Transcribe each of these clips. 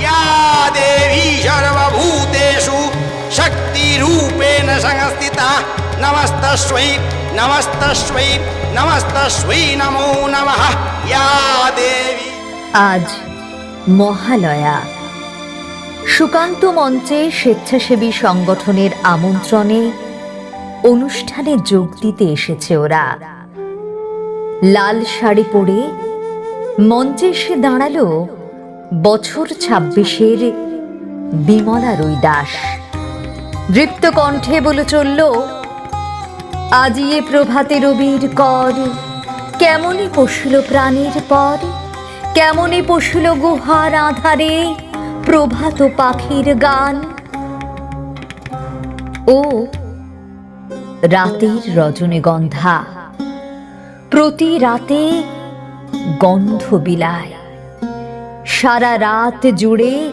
या देवी सर्वभूतेषु शक्तिरूपेण संस्थिता नमस्तस्वै नमस्तस्वै नमस्तस्वै नमो नमः या देवी আজ মহালয়া সুকান্ত মঞ্চে স্বেচ্ছাসেবী সংগঠনের আমন্ত্রণে অনুষ্ঠানে যোগ দিতে এসেছে ওরা লাল শাড়ি পরে মঞ্চে এসে দাঁড়ালো বছর ছাব্বিশের বিমলা রুই দাস দৃপ্ত কণ্ঠে বলে চলল আজিয়ে প্রভাতে রবির কর কেমনই পশুল প্রাণীর পর কেমনই পশুল গুহার আধারে প্রভাত পাখির গান? ও রাতের রজনীগন্ধা, প্রতি রাতে গন্ধ বিলায়। সারা রাত জুড়ে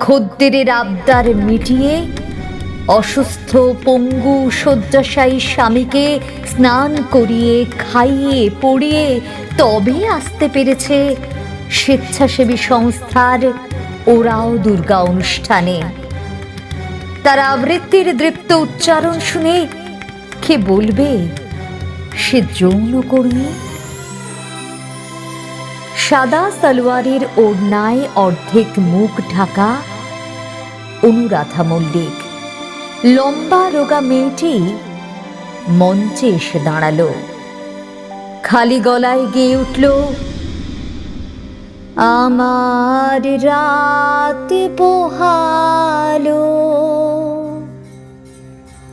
খদ্দেরের আবদার মিটিয়ে অসুস্থ পঙ্গু শয্যাশায়ী স্বামীকে স্নান করিয়ে, খাইয়ে, পড়িয়ে তবে আসতে পেরেছে স্বেচ্ছাসেবী সংস্থার ওরাও দুর্গা অনুষ্ঠানে। তার আবৃত্তির দৃপ্ত উচ্চারণ শুনে কে বলবে, সে যৌন কর্মী সাদা সালোয়ারের ওড়নায় অর্ধেক মুখ ঢাকা অনুরাধা মল্লিক। লম্বা রোগা মেয়েটি মঞ্চে এসে দাঁড়াল। খালি গলায় গেয়ে উঠল, আমার রাত পোহালো।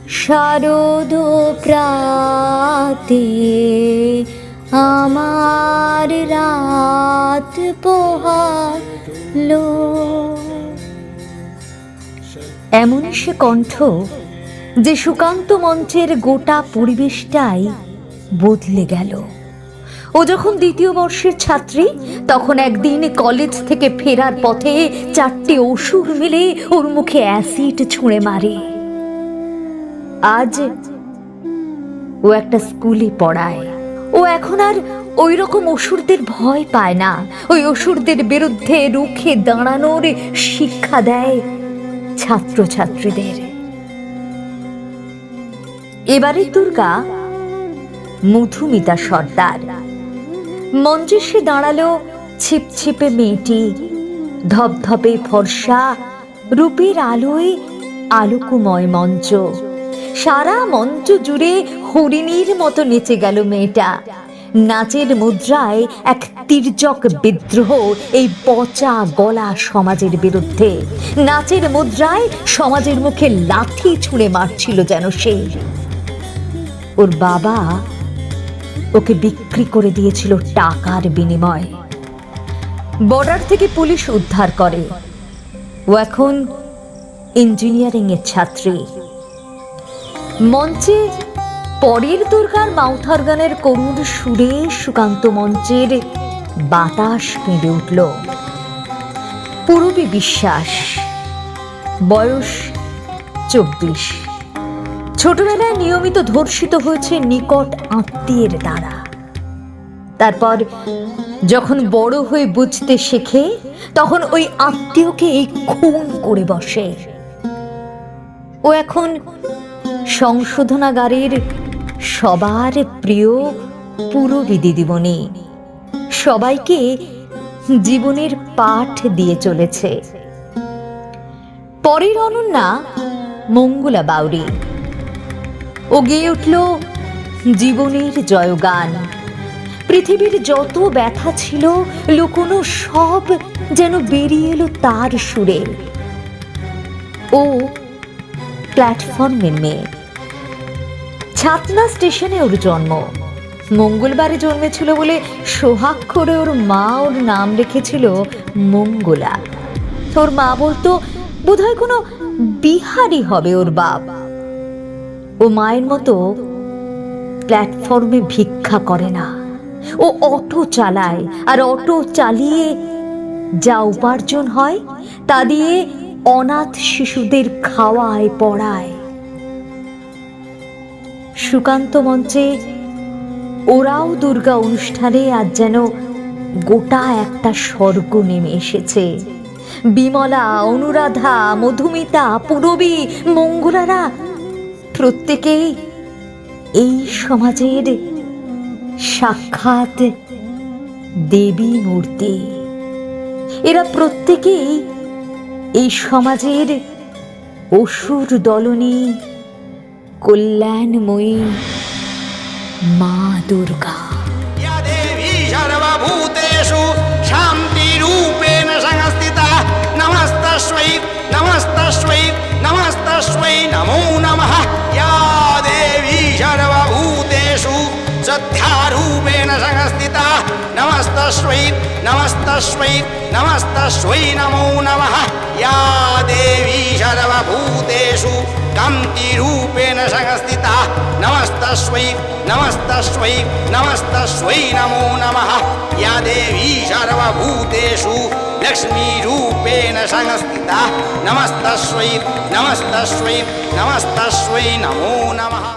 শারদ প্রাতে আমার রাত পোহালো এমন সে কণ্ঠ যে সুকান্ত মঞ্চের গোটা পরিবেশটাই বদলে গেল। ও যখন দ্বিতীয় বর্ষের ছাত্রী, তখন একদিন কলেজ থেকে ফেরার পথে চারটে অসুর মিলে ওর মুখে অ্যাসিড ছুঁড়ে মারে। আজ ও একটা স্কুলে পড়ায়। ও এখন আর ওই রকম অসুরদের ভয় পায় না। ওই অসুরদের বিরুদ্ধে রুখে দাঁড়ানোর শিক্ষা দেয় ছাত্রছাত্রীদের। এবারে দুর্গা মধুমিতা সর্দার। মঞ্চে সে দাঁড়াল ছিপছিপে মেয়েটি। ধপধপে ফর্সা রূপের আলোয় আলোকময় মঞ্চ। সারা মঞ্চ জুড়ে হরিণীর মতো নেচে গেল মেয়েটা। নাচের মুদ্রায় এক তির্যক বিদ্রোহ এই পচা গলা সমাজের বিরুদ্ধে। নাচের মুদ্রায় সমাজের মুখে লাথি ছুঁড়ে মারছিল যেন সে। ওর বাবা ওকে বিক্রি করে দিয়েছিল টাকার বিনিময়ে। বর্ডার থেকে পুলিশ উদ্ধার করে। ও এখন ইঞ্জিনিয়ারিং এর ছাত্রী। মঞ্চে পরের দুর্গার মাউথ অর্গানের করুণ সুরে সুকান্ত মঞ্চের বাতাস কেঁদে উঠল। পূরবী বিশ্বাস, বয়স চব্বিশ। ছোটবেলায় নিয়মিত ধর্ষিত হয়েছে নিকট আত্মীয়ের দ্বারা। তারপর যখন বড় হয়ে বুঝতে শেখে, তখন ওই আত্মীয়কে এই খুন করে বসে। ও এখন সংশোধনাগারের সবার প্রিয় পুরবী দিদিমণি সবাইকে জীবনের পাঠ দিয়ে চলেছে। পরের অনন্যা মঙ্গলা বাউরি। ও গেয়ে উঠল জীবনের জয়গান। পৃথিবীর যত ব্যথা ছিল, লুকোনো সব যেন বেরিয়ে এলো তার সুরে। ও প্ল্যাটফর্মের মেয়ে। ছাতনা স্টেশনে ওর জন্ম। মঙ্গলবারে জন্মেছিল বলে সোহাগ করে ওর মা ওর নাম রেখেছিল মঙ্গলা। ওর মা বলতো, বোধহয় কোনো বিহারি হবে ওর বাপ। ও মায়ের মতো প্ল্যাটফর্মে ভিক্ষা করে না। ও অটো চালায়, আর অটো চালিয়ে যা উপার্জন হয়, তা দিয়ে অনাথ শিশুদের খাওয়ায়, পড়ায়। সুকান্ত মঞ্চে ওরাও দুর্গা অনুষ্ঠানে আজ যেন গোটা একটা স্বর্গ নেমে এসেছে। বিমলা, অনুরাধা, মধুমিতা, পুরবী, মঙ্গলারা প্রত্যেকেই এই সমাজের সাক্ষাৎ দেবী মূর্তি। এরা প্রত্যেকেই এই সমাজের অসুর দলনী কল্যাণময়ী মা দুর্গা या नमस्तस्मै नमस्तस्मै नमस्तस्मै नमो नमः या देवी सर्वभूतेषु कान्तिरूपेण संस्थिता नमस्तस्मै नमस्तस्मै नमस्तस्मै नमो नमः या देवी सर्वभूतेषु लक्ष्मीरूपेण संस्थिता नमस्तस्मै नमस्तस्मै नमस्तस्मै नमो नमः